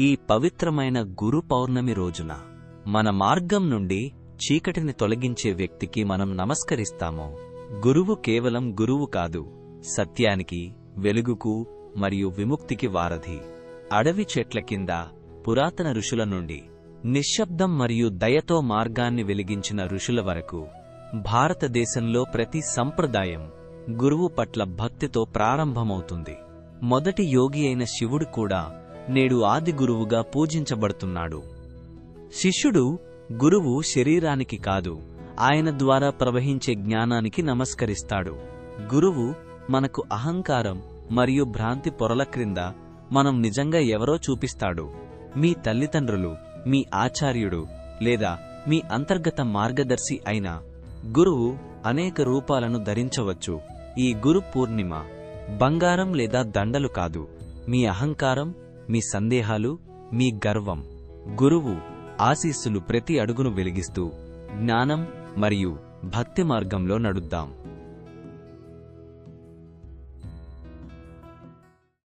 ఈ పవిత్రమైన గురు పౌర్ణమి రోజున మన మార్గం నుండి చీకటిని తొలగించే వ్యక్తికి మనం నమస్కరిస్తాము. గురువు కేవలం గురువు కాదు సత్యానికి వెలుగుకు మరియు విముక్తికి వారధి. అడవి చెట్ల కింద పురాతన ఋషుల నుండి నిశ్శబ్దం మరియు దయతో మార్గాన్ని వెలిగించిన ఋషుల వరకు భారతదేశంలో ప్రతి సంప్రదాయం గురువు పట్ల భక్తితో ప్రారంభమవుతుంది. మొదటి యోగి అయిన శివుడు కూడా నేడు ఆది గురువుగా పూజించబడుతున్నాడు. శిష్యుడు గురువు శరీరానికి కాదు ఆయన ద్వారా ప్రవహించే జ్ఞానానికి నమస్కరిస్తాడు. గురువు మనకు అహంకారం మరియు భ్రాంతి పొరల క్రింద మనం నిజంగా ఎవరో చూపిస్తాడు. మీ తల్లిదండ్రులు మీ ఆచార్యుడు లేదా మీ అంతర్గత మార్గదర్శి అయిన గురువు అనేక రూపాలను ధరించవచ్చు. ఈ గురు పూర్ణిమ బంగారం లేదా దండలు కాదు మీ అహంకారం మీ సందేహాలు మీ గర్వం గురువు ఆశీస్సులు ప్రతి అడుగును వెలిగిస్తూ జ్ఞానం మరియు భక్తి మార్గంలో నడుద్దాం.